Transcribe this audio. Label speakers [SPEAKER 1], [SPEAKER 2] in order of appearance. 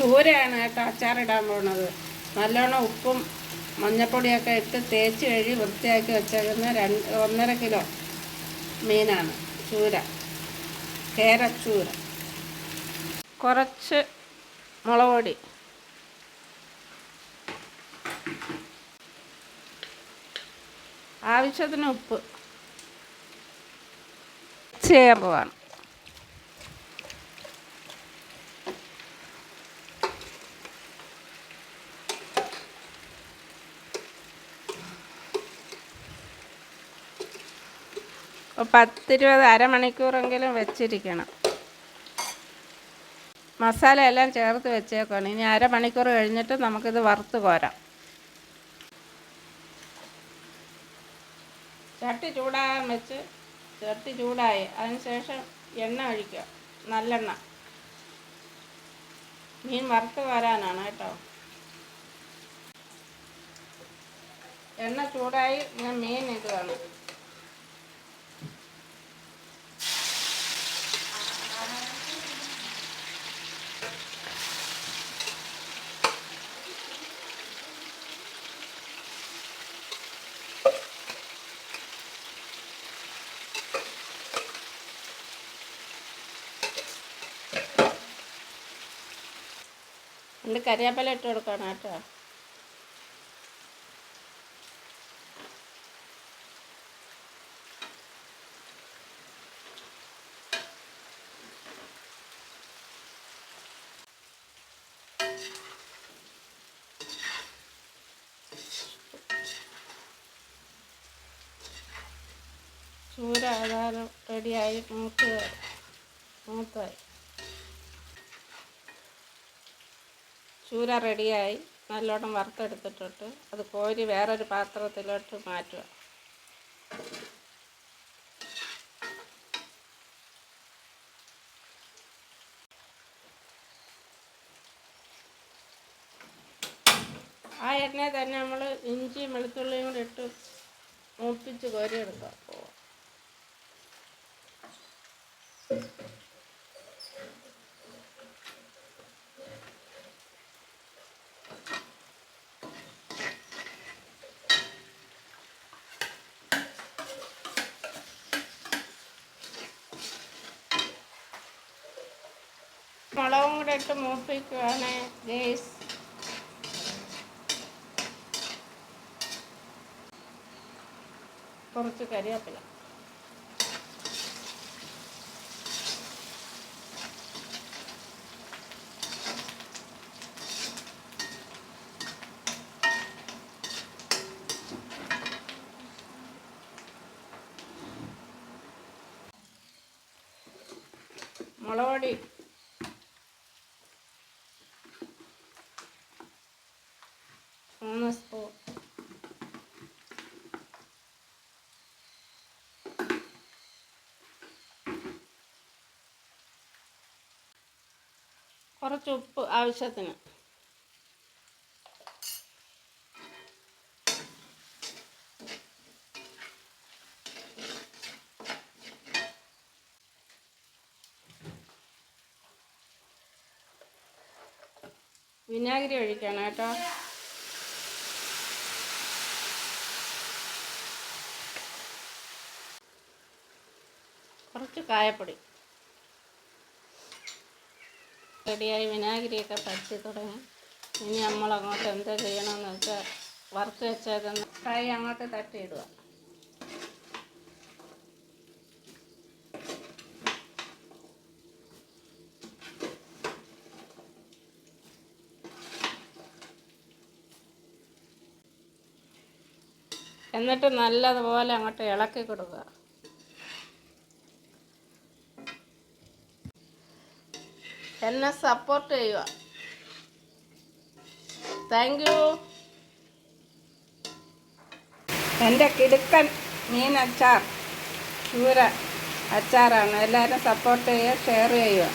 [SPEAKER 1] ചൂരയാണ് കേട്ടോ അച്ചാറിടാൻ പോണത്. നല്ലോണം ഉപ്പും മഞ്ഞപ്പൊടിയൊക്കെ ഇട്ട് തേച്ച് കഴുകി വൃത്തിയാക്കി വെച്ചേക്കുന്ന രണ്ട് ഒന്നര കിലോ മീനാണ് ചൂര. കേരച്ചൂര കുറച്ച് മുളക് പൊടി. ആവശ്യത്തിന് ഉപ്പ്. ചെയ്യാൻ പത്തിരുപത് അരമണിക്കൂറെങ്കിലും വെച്ചിരിക്കണം. മസാല എല്ലാം ചേർത്ത് വെച്ചേക്കണം ഇനി അരമണിക്കൂർ കഴിഞ്ഞിട്ട് നമുക്കിത് വറുത്ത് കോരാം. ചട്ടി ചൂടാകാൻ വെച്ച് ചട്ടി ചൂടായി. അതിനുശേഷം എണ്ണ ഒഴിക്കുക. നല്ലെണ്ണ. മീൻ വറുത്ത് കോരാനാണ് കേട്ടോ. എണ്ണ ചൂടായി ഞാൻ മീൻ ഇടുകയാണ് രണ്ട് കരിയാപ്പല ഇട്ട് കൊടുക്കണം കേട്ടോ. ചൂര ആധാരം റെഡിയായി. മൂത്ത് മൂത്തായി ചൂര റെഡിയായി നല്ലോണം വറുത്തെടുത്തിട്ടിട്ട് അത് കോരി വേറൊരു പാത്രത്തിലോട്ട് മാറ്റുക. ആ എണ്ണയിൽ തന്നെ നമ്മൾ ഇഞ്ചിയും വെളുത്തുള്ളിയും കൂടി ഇട്ട് മൂപ്പിച്ച് കോരിയെടുക്കുക. മുളകും കൂടെ ഇട്ട് മൂപ്പിക്കുകയാണ് ഗേസ്. കുറച്ച് കരിവേപ്പില മുളക് പൊടി മൂന്ന് സ്പൂൺ കുറച്ച് ഉപ്പ് ആവശ്യത്തിന്. വിനാഗിരി ഒഴിക്കണം കേട്ടോ. കുറച്ച് കായപ്പൊടി. റെഡിയായി വിനാഗിരിയൊക്കെ പറ്റി തുടങ്ങി. ഇനി നമ്മൾ അങ്ങോട്ട് എന്താ ചെയ്യണമെന്ന് വെച്ചാൽ വറുത്ത് വെച്ചേക്കുന്ന ഫ്രൈ അങ്ങോട്ട് തട്ടിയിടുക. എന്നിട്ട് നല്ലതുപോലെ അങ്ങോട്ട് ഇളക്കി കൊടുക്കുക. എന്നെ സപ്പോർട്ട് ചെയ്യുക. താങ്ക് യു എന്റെ കിടുക്കൻ മീൻ അച്ചാർ ചൂര അച്ചാറാണ്. എല്ലാവരും സപ്പോർട്ട് ചെയ്യുക ഷെയർ ചെയ്യുക.